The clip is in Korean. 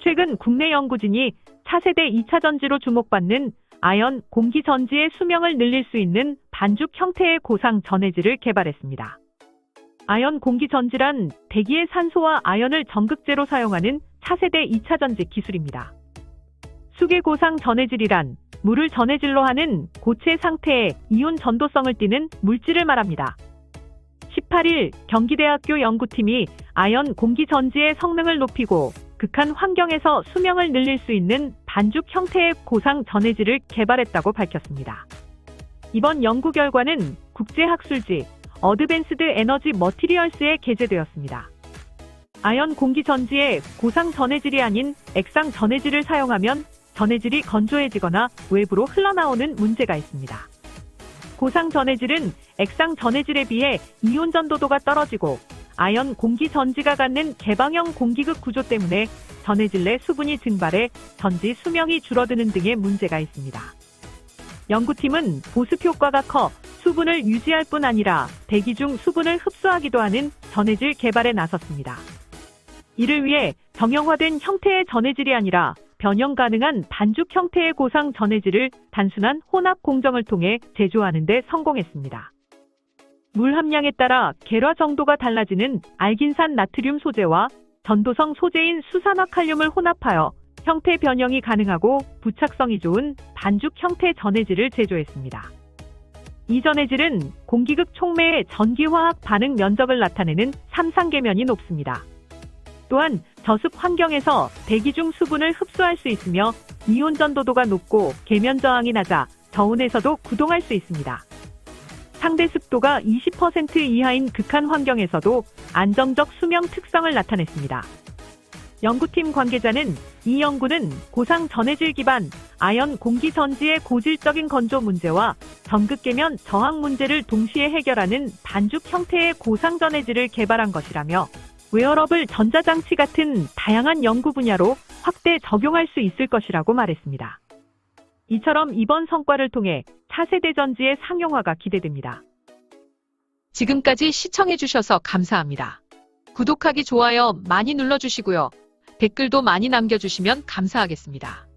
최근 국내 연구진이 차세대 2차 전지로 주목받는 아연 공기 전지의 수명을 늘릴 수 있는 반죽 형태의 고상 전해질을 개발했습니다. 아연 공기 전지란 대기의 산소와 아연을 전극제로 사용하는 차세대 2차 전지 기술입니다. 수계 고상 전해질이란 물을 전해질로 하는 고체 상태의 이온 전도성을 띠는 물질을 말합니다. 18일 경기대학교 연구팀이 아연 공기 전지의 성능을 높이고 극한 환경에서 수명을 늘릴 수 있는 반죽 형태의 고상 전해질을 개발했다고 밝혔습니다. 이번 연구 결과는 국제학술지 어드밴스드 에너지 머티리얼스에 게재되었습니다. 아연 공기 전지에 고상 전해질이 아닌 액상 전해질을 사용하면 전해질이 건조해지거나 외부로 흘러나오는 문제가 있습니다. 고상 전해질은 액상 전해질에 비해 이온 전도도가 떨어지고 아연 공기 전지가 갖는 개방형 공기극 구조 때문에 전해질 내 수분이 증발해 전지 수명이 줄어드는 등의 문제가 있습니다. 연구팀은 보습 효과가 커 수분을 유지할 뿐 아니라 대기 중 수분을 흡수하기도 하는 전해질 개발에 나섰습니다. 이를 위해 정형화된 형태의 전해질이 아니라 변형 가능한 반죽 형태의 고상 전해질을 단순한 혼합 공정을 통해 제조하는 데 성공했습니다. 물 함량에 따라 계라 정도가 달라지는 알긴산 나트륨 소재와 전도성 소재인 수산화 칼륨을 혼합하여 형태 변형이 가능하고 부착성이 좋은 반죽 형태 전해질을 제조했습니다. 이 전해질은 공기극 촉매의 전기화학 반응 면적을 나타내는 3상계면이 높습니다. 또한 저습 환경에서 대기 중 수분을 흡수할 수 있으며 이온 전도도가 높고 계면 저항이 낮아 저온에서도 구동할 수 있습니다. 상대 습도가 20% 이하인 극한 환경에서도 안정적 수명 특성을 나타냈습니다. 연구팀 관계자는 이 연구는 고상 전해질 기반 아연 공기 전지의 고질적인 건조 문제와 전극계면 저항 문제를 동시에 해결하는 반죽 형태의 고상 전해질을 개발한 것이라며 웨어러블 전자장치 같은 다양한 연구 분야로 확대 적용할 수 있을 것이라고 말했습니다. 이처럼 이번 성과를 통해 차세대 전지의 상용화가 기대됩니다. 지금까지 시청해주셔서 감사합니다. 구독하기, 좋아요 많이 눌러주시고요. 댓글도 많이 남겨주시면 감사하겠습니다.